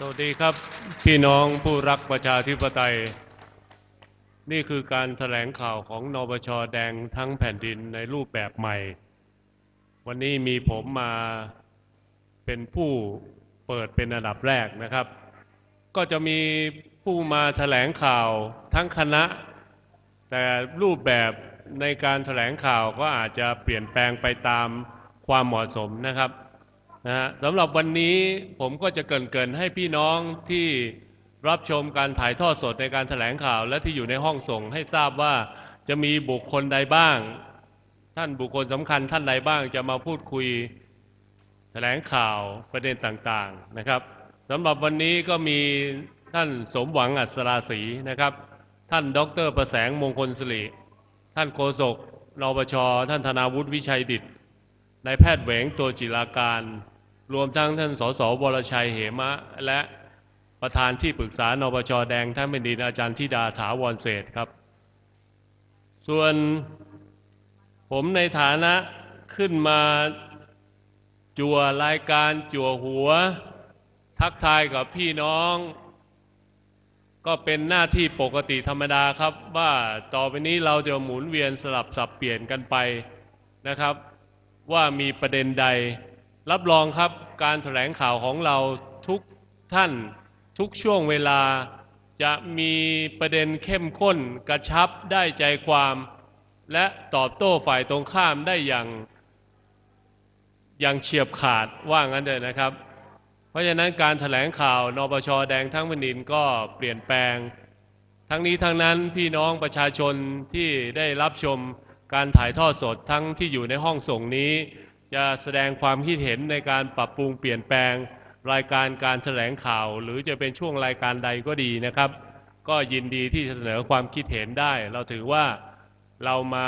สวัสดีครับ พี่น้องผู้รักประชาธิปไตย นี่คือการแถลงข่าวของนปชแดงทั้งแผ่นดินในรูปแบบใหม่ วันนี้มีผมมาเป็นผู้เปิดเป็นอันดับแรกนะครับ ก็จะมีผู้มาแถลงข่าวทั้งคณะ แต่รูปแบบในการแถลงข่าวก็อาจจะเปลี่ยนแปลงไปตามความเหมาะสมนะครับ นะฮะสำหรับวันนี้ผมก็จะเกรินให้พี่น้องที่รับชมการถ่ายทอดสดในการแถลงข่าว และที่อยู่ในห้องส่งให้ทราบว่าจะมีบุคคลใดบ้าง ท่านบุคคลสำคัญท่านใดบ้างจะมาพูดคุยแถลงข่าวประเด็นต่างๆนะครับสำหรับวันนี้ก็มีท่านสมหวังอัศราศีนะครับ ท่านดรประแสงมงคลสิริท่านโฆษกนปชท่านธนาวุฒิวิชัยดิต นายแพทย์เหวงตัวจิราการ รวมทั้งท่านสสวรชัยเหมะ และประธานที่ปรึกษานปชแดงท่านเป็นดินอาจารย์ธิดาถาวรเศรษครับ ส่วนผมในฐานะขึ้นมาจั่วรายการจั่วหัว ทักทายกับพี่น้อง ก็เป็นหน้าที่ปกติธรรมดาครับ ว่าต่อไปนี้เราจะหมุนเวียนสลับสับเปลี่ยนกันไปนะครับ ว่ามีประเด็นใด รับรองครับการแถลงข่าวของเราทุกท่านทุกช่วงเวลาจะมีประเด็นเข้มข้นกระชับได้ใจความ และตอบโต้ฝ่ายตรงข้ามได้อย่างอย่างเฉียบขาดว่างั้นเลยนะครับ เพราะฉะนั้นการถแถลงข่าวนปชแดงทั้งแผ่นดินก็เปลี่ยนแปลง ทั้งนี้ทั้งนั้นพี่น้องประชาชนที่ได้รับชม การถ่ายทอดสดทั้งที่อยู่ในห้องส่งนี้ จะแสดงความคิดเห็นในการปรับปรุงเปลี่ยนแปลง รายการการแถลงข่าว หรือจะเป็นช่วงรายการใดก็ดีนะครับ ก็ยินดีที่จะเสนอความคิดเห็นได้ เราถือว่าเรามา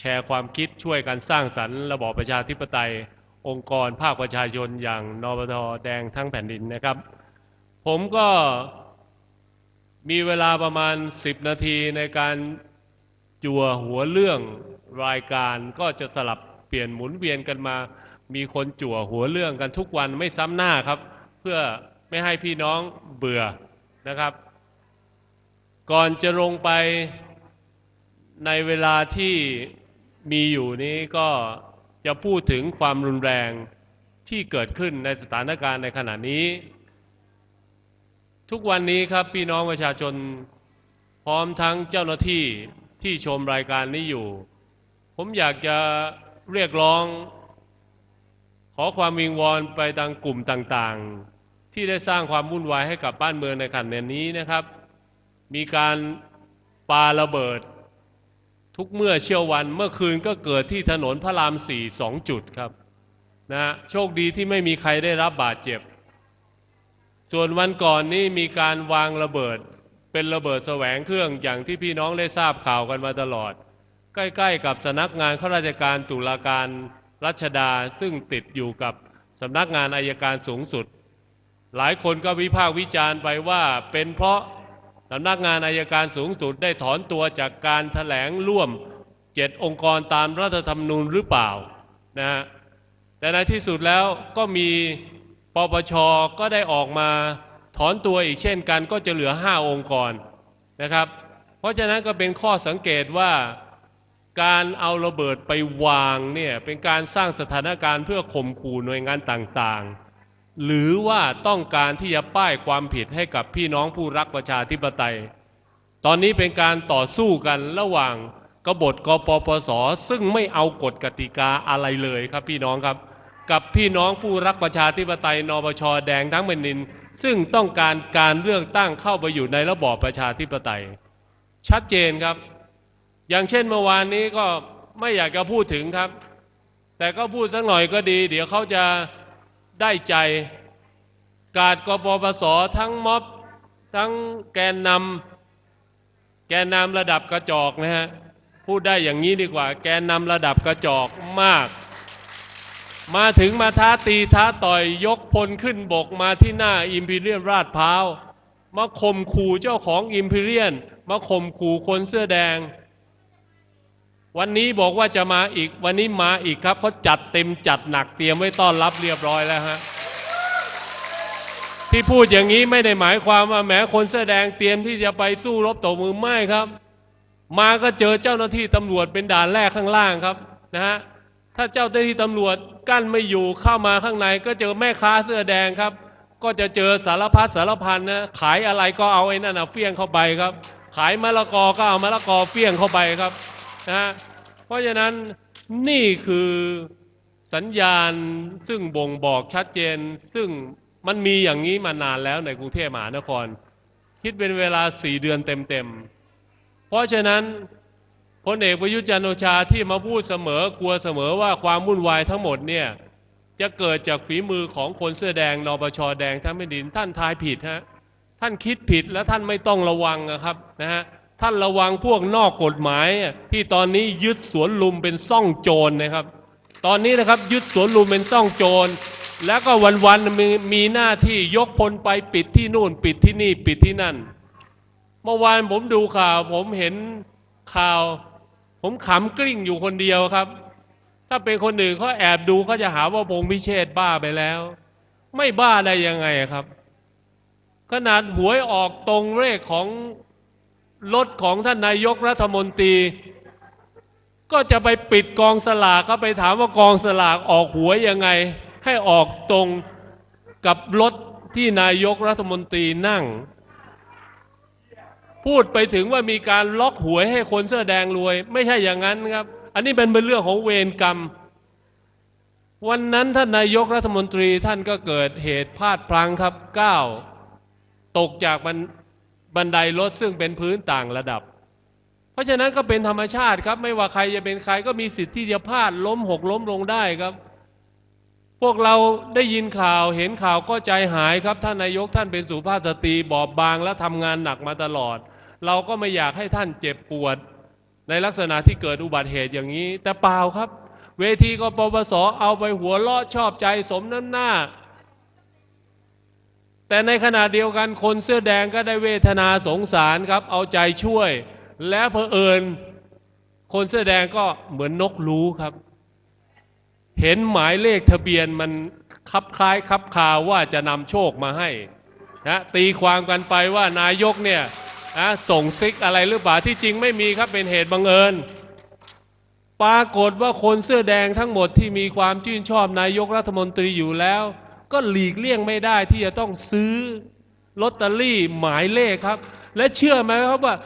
แชร์ความคิดช่วยกันสร้างสรรค์ระบอบประชาธิปไตย องค์กรภาคประชาชนอย่างนปทแดงทั้งแผ่นดินนะครับ ผมก็มีเวลาประมาณ 10 นาทีในการจั่วหัวเรื่อง รายการก็จะสลับเปลี่ยนหมุนเวียนกันมา มีคนจั่วหัวเรื่องกันทุกวันไม่ซ้ำหน้าครับ เพื่อไม่ให้พี่น้องเบื่อนะครับ ก่อนจะลงไปในเวลาที่มีอยู่นี้ก็จะพูดถึงความรุนแรงที่เกิดขึ้นในสถานการณ์ในขณะนี้ ทุกวันนี้ครับพี่น้องประชาชนพร้อมทั้งเจ้าหน้าที่ที่ชมรายการนี้อยู่ ผมอยากจะเรียกร้อง ขอความวิงวอนไปทางกลุ่มต่างๆ ที่ได้สร้างความวุ่นวายให้กับบ้านเมืองในขณะนี้นะครับ มีการปาระเบิด ทุกเมื่อเชี่ยววันเมื่อคืนก็เกิดที่ถนนพระรามสี่สองจุดครับนะฮะโชคดีที่ไม่มีใครได้รับบาดเจ็บ ส่วนวันก่อนนี้มีการวางระเบิดเป็นระเบิดแสวงเครื่องอย่างที่พี่น้องได้ทราบข่าวกันมาตลอด ใกล้ ๆ กับสำนักงานข้าราชการตุลาการรัชดาซึ่งติดอยู่กับสำนักงานอายการสูงสุด หลายคนก็วิพากษ์วิจารณ์ไปว่าเป็นเพราะสำนักงานอายการสูงสุดได้ถอนตัวจากการถแถลงร่วมเจ็ดองค์กรตามรัฐธรรมนูญหรือเปล่านะฮะแต่ในที่สุดแล้วก็มีปปชก็ได้ออกมาถอนตัวอีกเช่นกันก็จะเหลือ 5 องค์กรนะครับ เพราะฉะนั้นก็เป็นข้อสังเกตว่า การเอาระเบิดไปวางเนี่ยเป็นการสร้างสถานการณ์เพื่อข่มขู่หน่วยงานต่างๆ หรือว่าต้องการที่จะป้ายความผิดให้กับพี่น้องผู้รักประชาธิปไตย ตอนนี้เป็นการต่อสู้กันระหว่างกบฏกปปส ซึ่งไม่เอากฎกติกาอะไรเลยครับพี่น้องครับ กับพี่น้องผู้รักประชาธิปไตยนปชแดงทั้งแผ่นดิน ซึ่งต้องการการเลือกตั้งเข้าไปอยู่ในระบอบประชาธิปไตย ชัดเจนครับ อย่างเช่นเมื่อวานนี้ก็ไม่อยากจะพูดถึงครับ แต่ก็พูดสักหน่อยก็ดี เดี๋ยวเขาจะได้ใจ กาดกปปสทั้งม็อบ ทั้งแกนนำแกนนำระดับกระจอกนะฮะพูดได้อย่างนี้ดีกว่า แกนนำระดับกระจอกมาก มาถึงมาท้าตีท้าต่อยยกพลขึ้นบกมาที่หน้าอิมพีเรียลราดพร้าวมาข่มขู่เจ้าของอิมพีเรียนมาข่มขู่คนเสื้อแดง วันนี้บอกว่าจะมาอีก วันนี้มาอีกครับเขาจัดเต็มจัดหนักเตรียมไว้ต้อนรับเรียบร้อยแล้วฮะที่พูดอย่างนี้ไม่ได้หมายความว่าแหมคนเสื้อแดงเตรียมที่จะไปสู้รบต่อมือไม่ครับ มาก็เจอเจ้าหน้าที่ตำรวจเป็นด่านแรกข้างล่างครับนะฮะถ้าเจ้าหน้าที่ตำรวจกั้นไม่อยู่เข้ามาข้างใน ก็เจอแม่ค้าเสื้อแดงครับ ก็จะเจอสารพัดสารพันนะขายอะไรก็เอาไอ้นั่นนะเฟี้ยงเข้าไปครับ ขายมะละกอก็เอามะละกอเฟี้ยงเข้าไปครับ นะเพราะฉะนั้นนี่คือสัญญาณซึ่งบ่งบอกชัดเจน ซึ่งมันมีอย่างนี้มานานแล้วในกรุงเทพมหานคร คิดเป็นเวลาสี่เดือนเต็มๆ เพราะฉะนั้นพลเอกประยุทธ์จันโอชาที่มาพูดเสมอกลัวเสมอว่าความวุ่นวายทั้งหมดเนี่ยจะเกิดจากฝีมือของคนเสื้อแดงนปชแดงทั้งแผ่นดินท่านทายผิดฮะท่านคิดผิดและท่านไม่ต้องระวังนะครับนะฮะ ท่านระวังพวกนอกกฎหมายที่ตอนนี้ยึดสวนลุมเป็นซ่องโจรนะครับ ตอนนี้นะครับยึดสวนลุมเป็นซ่องโจร แล้วก็วันๆมีมีหน้าที่ยกพลไปปิดที่นู่น ปิดที่นี่ปิดที่นั่น เมื่อวานผมดูข่าว ผมเห็นข่าว ผมขำกลิ้งอยู่คนเดียวครับ ถ้าเป็นคนอื่นเขาแอบดูเขาจะหาว่าพงพิเชษบ้าไปแล้ว ไม่บ้าได้ยังไงครับ ขนาดหวยออกตรงเลขของ รถของท่านนายกรัฐมนตรี ก็จะไปปิดกองสลากก็ไปถามว่ากองสลากออกหวยยังไง ให้ออกตรงกับรถที่นายกรัฐมนตรีนั่ง พูดไปถึงว่ามีการล็อกหวยให้คนเสื้อแดงรวย ไม่ใช่อย่างนั้นครับ อันนี้เป็นเป็นเรื่องของเวรกรรม วันนั้นท่านนายกรัฐมนตรีท่านก็เกิดเหตุพลาดพลั้งครับก้าวตกจากบัน บันไดรถซึ่งเป็นพื้นต่างระดับ เพราะฉะนั้นก็เป็นธรรมชาติครับ ไม่ว่าใครจะเป็นใครก็มีสิทธิ์ที่จะพลาดล้มหกล้มลงได้ครับ พวกเราได้ยินข่าวเห็นข่าวก็ใจหายครับ ท่านนายกท่านเป็นสุภาพสตรีบอบบางและทำงานหนักมาตลอด เราก็ไม่อยากให้ท่านเจ็บปวด ในลักษณะที่เกิดอุบัติเหตุอย่างนี้ แต่เปล่าครับ เวทีกปปสเอาไปหัวเราะชอบใจสมน้ำหน้า แต่ในขณะเดียวกันคนเสื้อแดงก็ได้เวทนาสงสารครับ เอาใจช่วย และเพอเอิญ คนเสื้อแดงก็เหมือนนกรู้ครับ เห็นหมายเลขทะเบียนมันคับคล้ายคับคาว่าจะนำโชคมาให้นะตีความกันไปว่านายกเนี่ยนะส่งซิกอะไรหรือเปล่าที่จริงไม่มีครับเป็นเหตุบังเอิญ ปรากฏว่าคนเสื้อแดงทั้งหมดที่มีความชื่นชอบนายกรัฐมนตรีอยู่แล้ว ก็หลีกเลี่ยงไม่ได้ที่จะต้องซื้อลอตเตอรี่หมายเลขครับ และเชื่อไหมครับว่า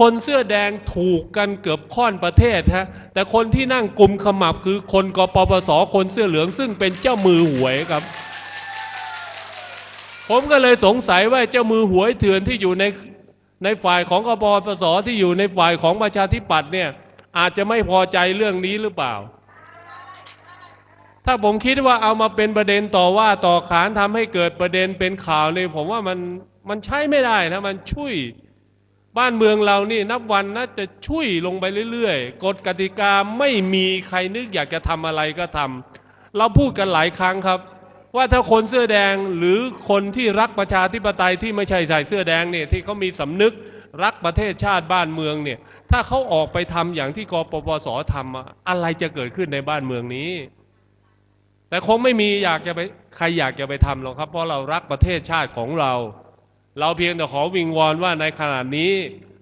คนเสื้อแดงถูกกันเกือบค่อนประเทศฮะแต่คนที่นั่งกลุ่มขมับคือคนกปปสคนเสื้อเหลือง ซึ่งเป็นเจ้ามือหวยครับ ผมก็เลยสงสัยว่าเจ้ามือหวยเถื่อนที่อยู่ในในฝ่ายของกปปสที่อยู่ในฝ่ายของประชาธิปัตย์เนี่ยอาจจะไม่พอใจเรื่องนี้หรือเปล่า ถ้าผมคิดว่าเอามาเป็นประเด็นต่อว่าต่อขานทำให้เกิดประเด็นเป็นข่าวเนี่ยผมว่ามันมันใช้ไม่ได้นะมันช่วยบ้านเมืองเรานี่นับวันน่าจะช่วยลงไปเรื่อยๆกฎกติกาไม่มีใครนึกอยากจะทำอะไรก็ทำเราพูดกันหลายครั้งครับ ว่าถ้าคนเสื้อแดงหรือคนที่รักประชาธิปไตยที่ไม่ใช่ใส่เสื้อแดงเนี่ยที่เขามีสำนึกรักประเทศชาติบ้านเมืองเนี่ยถ้าเขาออกไปทำอย่างที่กปปสทำอะอะไรจะเกิดขึ้นในบ้านเมืองนี้ แต่คงไม่มีอยากจะไปใครอยากจะไปทำหรอกครับ เพราะเรารักประเทศชาติของเรา เราเพียงแต่ขอวิงวอนว่าในขณะนี้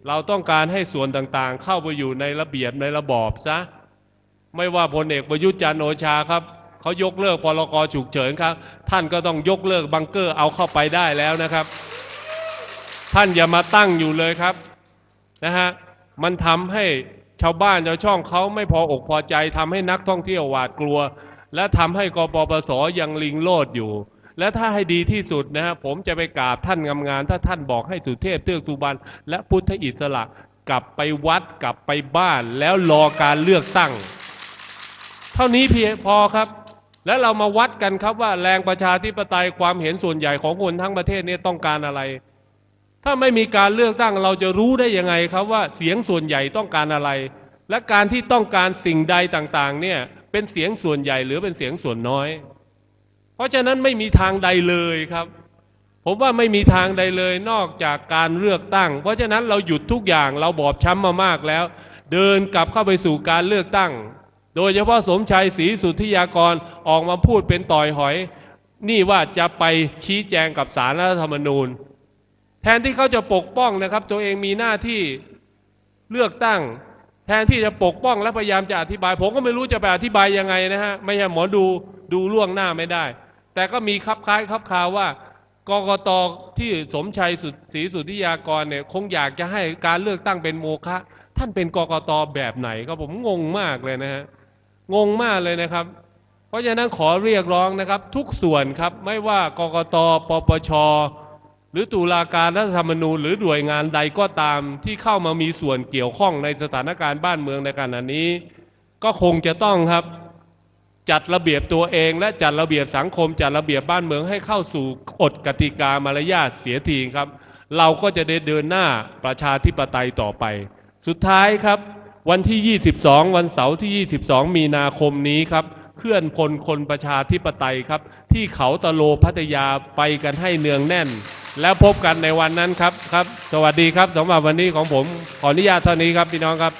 เราต้องการให้ส่วนต่างๆ เข้าไปอยู่ในระเบียบในระบอบซะไม่ว่าพลเอกประยุทธ์จันทร์โอชาครับเขายกเลิกพรกฉุกเฉินครับ ท่านก็ต้องยกเลิกบังเกอร์เอาเข้าไปได้แล้วนะครับ ท่านอย่ามาตั้งอยู่เลยครับนะฮะมันทำให้ชาวบ้านชาวช่องเขาไม่พออกพอใจทำให้นักท่องเที่ยวหวาดกลัว และทำให้กปปสยังลิงโลดอยู่ และถ้าให้ดีที่สุดนะฮะผมจะไปกราบท่านงามๆถ้าท่านบอกให้สุเทพเทือกสุบรรณและพุทธอิสระกลับไปวัดกลับไปบ้านแล้วรอการเลือกตั้ง เท่านี้เพียงพอครับ แล้วเรามาวัดกันครับว่าแรงประชาธิปไตยความเห็นส่วนใหญ่ของคนทั้งประเทศนี้ต้องการอะไร ถ้าไม่มีการเลือกตั้งเราจะรู้ได้ยังไงครับว่าเสียงส่วนใหญ่ต้องการอะไร และการที่ต้องการสิ่งใดต่างๆเนี่ย เป็นเสียงส่วนใหญ่หรือเป็นเสียงส่วนน้อย เพราะฉะนั้นไม่มีทางใดเลยครับ ผมว่าไม่มีทางใดเลยนอกจากการเลือกตั้ง เพราะฉะนั้นเราหยุดทุกอย่างเราบอบช้ำมามากแล้ว เดินกลับเข้าไปสู่การเลือกตั้ง โดยเฉพาะสมชัยศรีสุทธิยากรออกมาพูดเป็นต่อยหอย นี่ว่าจะไปชี้แจงกับสารรัฐธรรมนูญ แทนที่เขาจะปกป้องนะครับ ตัวเองมีหน้าที่เลือกตั้ง แทนที่จะปกป้องและพยายามจะอธิบาย ผมก็ไม่รู้จะไปอธิบายยังไงนะฮะ ไม่ใช่หมอดูดูล่วงหน้าไม่ได้ แต่ก็มีคับคล้ายคับคาว่ากกตที่สมชัยสุศรีสุทธิยากรเนี่ยคงอยากจะให้การเลือกตั้งเป็นโมฆะท่านเป็นกกตแบบไหนครับผมงงมากเลยนะฮะงงมากเลยนะครับ เพราะฉะนั้นขอเรียกร้องนะครับ ทุกส่วนครับไม่ว่ากกตปปช หรือตุลาการรัฐธรรมนูญ หรือหน่วยงานใดก็ตามที่เข้ามามีส่วนเกี่ยวข้องในสถานการณ์บ้านเมืองในขณะนี้ ก็คงจะต้องครับจัดระเบียบตัวเองและจัดระเบียบสังคม จัดระเบียบบ้านเมืองให้เข้าสู่กฎกติกามารยาทเสียทีครับ เราก็จะได้เดินหน้าประชาธิปไตยต่อไป สุดท้ายครับ วันที่ 22 วันเสาร์ที่ 22 มีนาคมนี้ครับ เคลื่อนพลคนประชาธิปไตยครับ ที่เขาตะโลพัทยาไปกันให้เนืองแน่น แล้วพบกันในวันนั้นครับครับ สวัสดีครับสำหรับวันนี้ของผมขออนุญาตเท่านี้ครับพี่น้องครับ